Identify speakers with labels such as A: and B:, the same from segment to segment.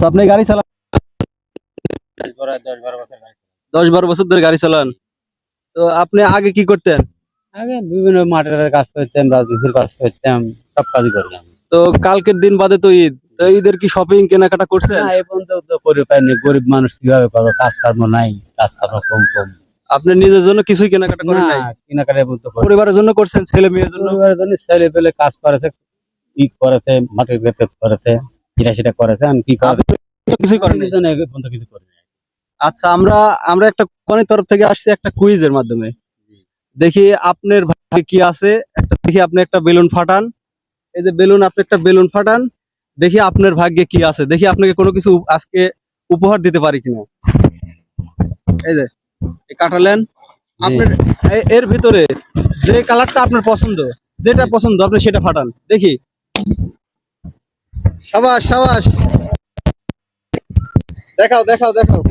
A: তো আপনি গাড়ি চালান। দশ বারো বছর ধরে গাড়ি চালান। তো আপনি আগে কি করতেন?
B: আগে বিভিন্ন মাঠের কাজ করতাম রাজনীতির কাজ করতাম সব কাজই করলাম
A: তো কালকের দিন বাদে তো ঈদ। তো ঈদের কি শপিং কেনাকাটা করছেন?
B: না এই পর্যন্ত তো করে পাইনি। গরিব মানুষ কীভাবে করব কাজ কর্ম নাই কাজ কর্ম কম কম।
A: আপনি নিজের জন্য কিছুই কেনাকাটা করেন নাই?
B: না কেনাকাটা বলতে করি।
A: পরিবারের জন্য করছেন ছেলে মেয়ের জন্য?
B: পরিবারের জন্য ছেলে পেলে কাজ করেছে ই করেছে মাটির ক্ষেত্রে করেছে। এটা সেটা করেছে কি
A: করেন
B: কিছু
A: আচ্ছা আমরা আমরা একটা কোনের তরফ থেকে আসছি একটা কুইজের মাধ্যমে। দেখি আপনার ভাগ্যে কি আছে। একটা দেখি আপনি একটা বেলুন ফাটান। এই যে বেলুন আপনি একটা বেলুন ফাটান। দেখি আপনার ভাগ্যে কি আছে। দেখি আপনাকে কোনো কিছু আজকে উপহার দিতে পারি কিনা। এই যে কাটালেন। আপনার এর ভিতরে যে কালারটা আপনার পছন্দ যেটা পছন্দ আপনি সেটা ফাটান। দেখি। সাবাস সাবাস। দেখাও দেখাও দেখাও।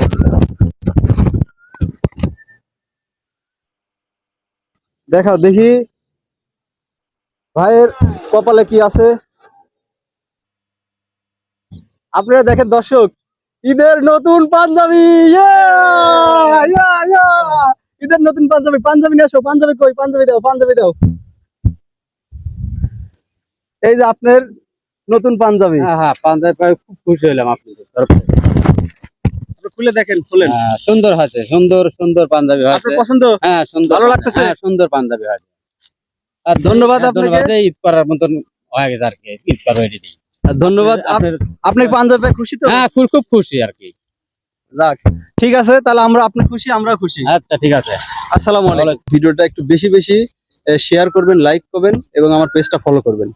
A: দেখাও দেখি। ভাইয়ের কপালে কি আছে? আপনারা দেখেন দর্শক, ঈদের নতুন পাঞ্জাবি! ঈদের নতুন পাঞ্জাবি। পাঞ্জাবি নিয়ে আসো। পাঞ্জাবি কই? পাঞ্জাবি দাও পাঞ্জাবি দাও। এই যে আপনার নতুন পাঞ্জাবি?
B: হ্যাঁ হ্যাঁ পাঞ্জাবি পাই খুব খুশি হলাম থেকে।
A: আপনি খুলে দেখেন খুলেন।
B: হ্যাঁ, সুন্দর হয়েছে সুন্দর সুন্দর পাঞ্জাবি
A: আপনার পছন্দ?
B: হ্যাঁ সুন্দর।
A: ভালো লাগতেছে?
B: হ্যাঁ, সুন্দর পাঞ্জাবি হয়েছে। আর
A: ধন্যবাদ
B: হ্যাঁ,
A: আপনাকে।
B: ঈদ করার মতন হয়ে গেছে আর কি ঈদ করা গেছে।
A: আর ধন্যবাদ আপ- আপনি পাঞ্জাবি খুশি তো?
B: হ্যাঁ খুব খুব খুশি আর কি।
A: যাক ঠিক আছে তাহলে আমরা আপনি খুশি আমরা খুশি।
B: আচ্ছা ঠিক আছে।
A: আসসালামু আলাইকুম। ভিডিওটা একটু বেশি বেশি শেয়ার করবেন লাইক করবেন এবং আমার পেজটা ফলো করবেন।